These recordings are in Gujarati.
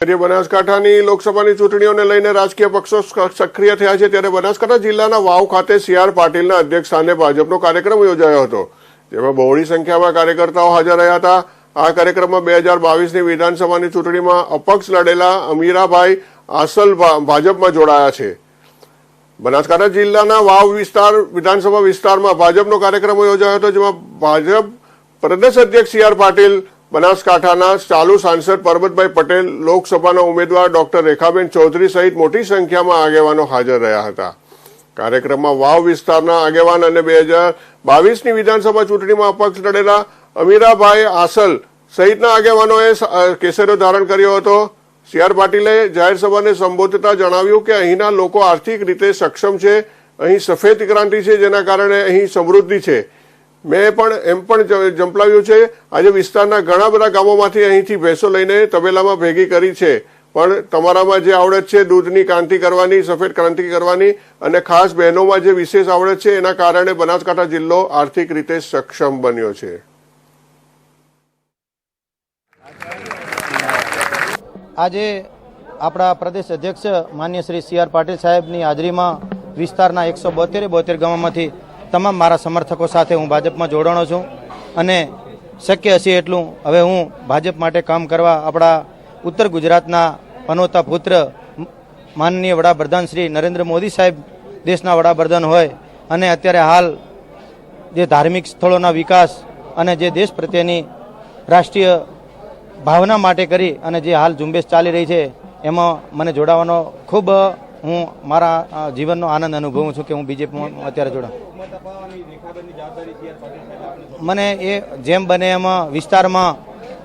બનાસકાંઠાની લોકસભાની ચૂંટણીઓને લઈને રાજકીય પક્ષો સક્રિય થયા છે. ત્યારે બનાસકાંઠા જિલ્લાના વાવ ખાતે સીઆર પાટીલના અધ્યક્ષ સ્થાને ભાજપનો કાર્યક્રમ યોજાયો હતો, જેમાં બહોળી સંખ્યામાં કાર્યકર્તાઓ હાજર રહ્યા હતા. આ કાર્યક્રમમાં બે હજાર બાવીસની વિધાનસભાની ચૂંટણીમાં અપક્ષ લડેલા અમીરાભાઈ આસલ ભાજપમાં જોડાયા છે. બનાસકાંઠા જિલ્લાના વાવ વિસ્તાર, વિધાનસભા વિસ્તારમાં ભાજપનો કાર્યક્રમ યોજાયો હતો, જેમાં ભાજપ પ્રદેશ અધ્યક્ષ સી પાટીલ બનાસકાંઠાના ચાલુ સાંસદ પરબતભાઈ પટેલ, લોકસભાના ઉમેદવાર ડોક્ટર રેખાબેન ચૌધરી સહિત મોટી સંખ્યામાં આગેવાનો હાજર રહ્યા હતા. કાર્યક્રમમાં વાવ વિસ્તારના આગેવાન અને બે હજાર બાવીસની વિધાનસભા ચૂંટણીમાં અપક્ષ લડેલા અમીરાભાઈ આસલ સહિતના આગેવાનોએ કેસરીઓ ધારણ કર્યો હતો. સી આર પાટીલે જાહેર સભાને સંબોધતા જણાવ્યું કે અહીંના લોકો આર્થિક રીતે સક્ષમ છે, અહીં સફેદ ક્રાંતિ છે જેના કારણે અહીં સમૃદ્ધિ છે. મેં પણ, એમ પણ જંપલાવ્યું છે, આજે વિસ્તારના ઘણા બધા ગામોમાંથી અહીંથી ભેંસો લઈને તબેલામાં ભેગી કરી છે. પણ તમારામાં જે આવડત છે, દૂધની ક્રાંતિ કરવાની, સફેદ ક્રાંતિ કરવાની અને ખાસ બહેનોમાં જે વિશેષ આવડત છે, એના કારણે બનાસકાંઠા જિલ્લો આર્થિક રીતે સક્ષમ બન્યો છે. આજે આપણા પ્રદેશ અધ્યક્ષ માન્ય શ્રી સી આર પાટીલ સાહેબની હાજરીમાં વિસ્તારના એકસો બોતેર બોતેર ગામોમાંથી તમામ મારા સમર્થકો સાથે હું ભાજપમાં જોડાણો છું અને શક્ય હશે એટલું હવે હું ભાજપ માટે કામ કરવા આપણા ઉત્તર ગુજરાતના પનોતા પુત્ર માનનીય વડાપ્રધાન શ્રી નરેન્દ્ર મોદી સાહેબ દેશના વડાપ્રધાન હોય અને અત્યારે હાલ જે ધાર્મિક સ્થળોના વિકાસ અને જે દેશ પ્રત્યેની રાષ્ટ્રીય ભાવના માટે કરી અને જે હાલ ઝુંબેશ ચાલી રહી છે, એમાં મને જોડાવાનો ખૂબ હું મારા જીવનનો આનંદ અનુભવું છું કે હું બીજેપીમાં અત્યારે જોડાઉં. મને એ જેમ બને એમાં વિસ્તારમાં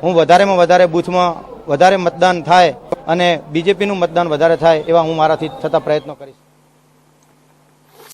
હું વધારેમાં વધારે બૂથમાં વધારે મતદાન થાય અને બીજેપીનું મતદાન વધારે થાય એવા હું મારાથી થતા પ્રયત્નો કરીશ.